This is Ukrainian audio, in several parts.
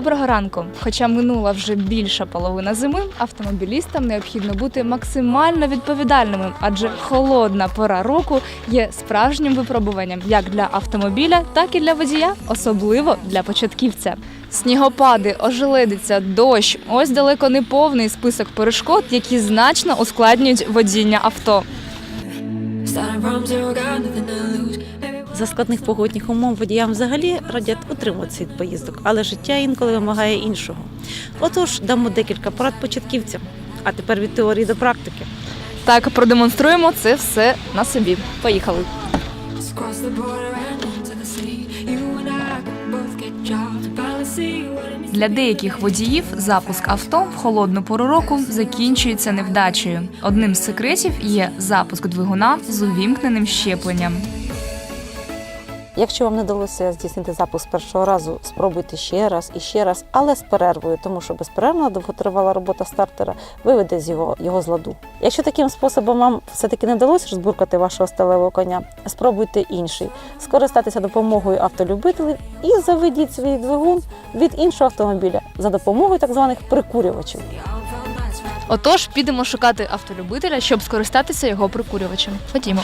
Доброго ранку. Хоча минула вже більша половина зими, автомобілістам необхідно бути максимально відповідальними, адже холодна пора року є справжнім випробуванням як для автомобіля, так і для водія, особливо для початківця. Снігопади, ожеледиця, дощ ось далеко не повний список перешкод, які значно ускладнюють водіння авто. За складних погодних умов водіям взагалі радять утримуватися від поїздок, але життя інколи вимагає іншого. Отож, дамо декілька порад початківцям. А тепер від теорії до практики. Так, продемонструємо це все на собі. Поїхали. Для деяких водіїв запуск авто в холодну пору року закінчується невдачею. Одним з секретів є запуск двигуна з увімкненим щепленням. Якщо вам не вдалося здійснити запуск першого разу, спробуйте ще раз і ще раз, але з перервою, тому що безперервна довготривала робота стартера виведе з його, його з ладу. Якщо таким способом вам все-таки не вдалося розбуркати вашого сталевого коня, спробуйте інший, скористатися допомогою автолюбителів і заведіть свій двигун від іншого автомобіля за допомогою так званих прикурювачів. Отож, підемо шукати автолюбителя, щоб скористатися його прикурювачем. Ходімо.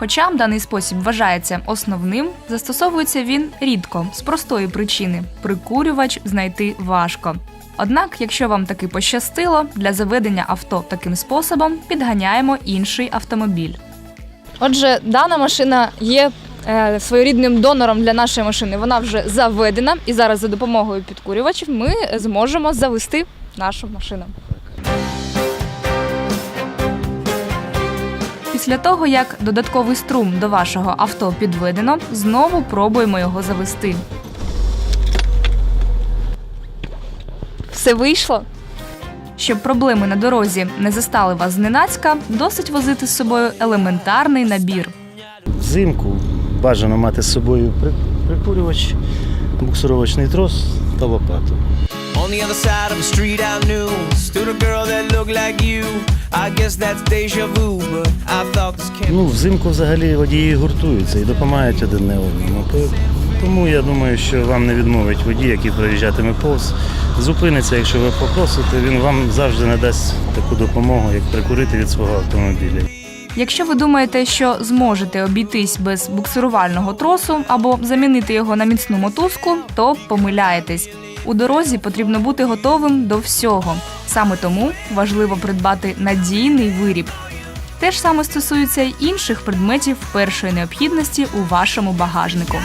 Хоча даний спосіб вважається основним, застосовується він рідко з простої причини прикурювач знайти важко. Однак, якщо вам таки пощастило, для заведення авто таким способом підганяємо інший автомобіль. Отже, дана машина є е, своєрідним донором для нашої машини. Вона вже заведена, і зараз за допомогою підкурювачів ми зможемо завести нашу машину. Після того, як додатковий струм до вашого авто підведено, знову пробуємо його завести. Все вийшло. Щоб проблеми на дорозі не застали вас зненацька, досить возити з собою елементарний набір. Взимку бажано мати з собою прикурювач, буксировочний трос та лопату. On the other side of the street I knew stood a girl that looked like you. I guess that's deja vu, but I thought this can't. Ну, взимку взагалі водії гуртуються і допомагають один не одному. Тому я думаю, що вам не відмовить водій, який проїжджатиме повз. Зупиниться, якщо ви попросите, він вам завжди надасть таку допомогу, як прикурити від свого автомобіля. Якщо ви думаєте, що зможете обійтись без буксирувального тросу або замінити його на міцну мотузку, то помиляєтесь. У дорозі потрібно бути готовим до всього. Саме тому важливо придбати надійний виріб. Те ж саме стосується й інших предметів першої необхідності у вашому багажнику.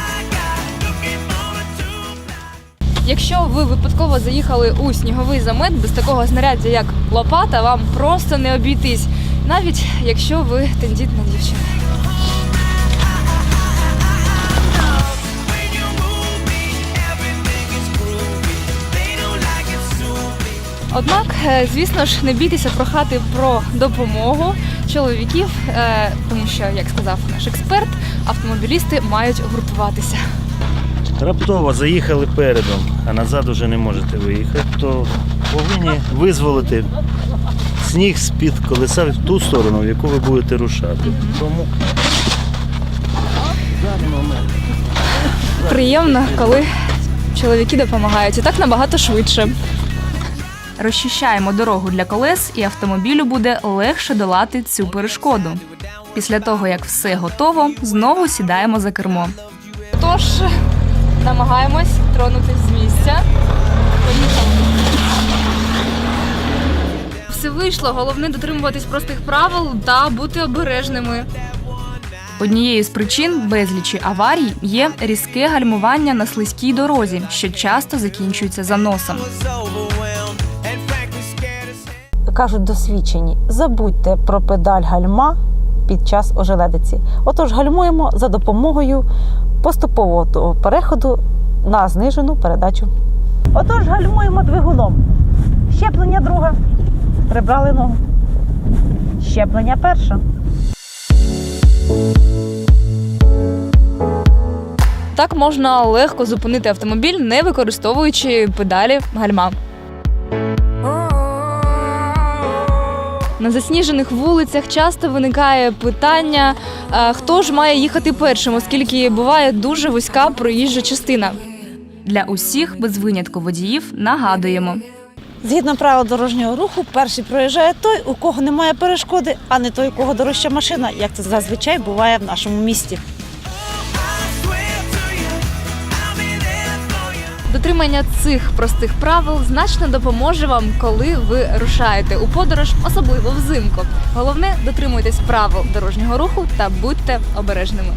Якщо ви випадково заїхали у сніговий замет без такого знаряддя, як лопата, вам просто не обійтись, навіть якщо ви тендітна дівчина. Однак, е, звісно ж, не бійтеся прохати про допомогу чоловіків, е, тому що, як сказав наш експерт, автомобілісти мають гуртуватися. Раптово заїхали передом, а назад уже не можете виїхати, то повинні визволити сніг з-під колеса в ту сторону, в яку ви будете рушати. Тому Приємно, коли чоловіки допомагають, і так набагато швидше. Розчищаємо дорогу для колес, і автомобілю буде легше долати цю перешкоду. Після того, як все готово, знову сідаємо за кермо. Тож намагаємось тронутися з місця. Все вийшло. Головне дотримуватись простих правил та бути обережними. Однією з причин безлічі аварій є різке гальмування на слизькій дорозі, що часто закінчується заносом. Кажуть досвідчені, забудьте про педаль гальма під час ожеледиці. Отож, гальмуємо за допомогою поступового переходу на знижену передачу. Отож, гальмуємо двигуном. Щеплення друге. Прибрали ногу. Щеплення перше. Так можна легко зупинити автомобіль, не використовуючи педалі гальма. На засніжених вулицях часто виникає питання, хто ж має їхати першим, оскільки буває дуже вузька проїжджа частина. Для усіх без винятку водіїв нагадуємо. Згідно правил дорожнього руху, перший проїжджає той, у кого немає перешкоди, а не той, у кого дорожча машина, як це зазвичай буває в нашому місті. Дотримання цих простих правил значно допоможе вам, коли ви рушаєте у подорож, особливо взимку. Головне дотримуйтесь правил дорожнього руху та будьте обережними.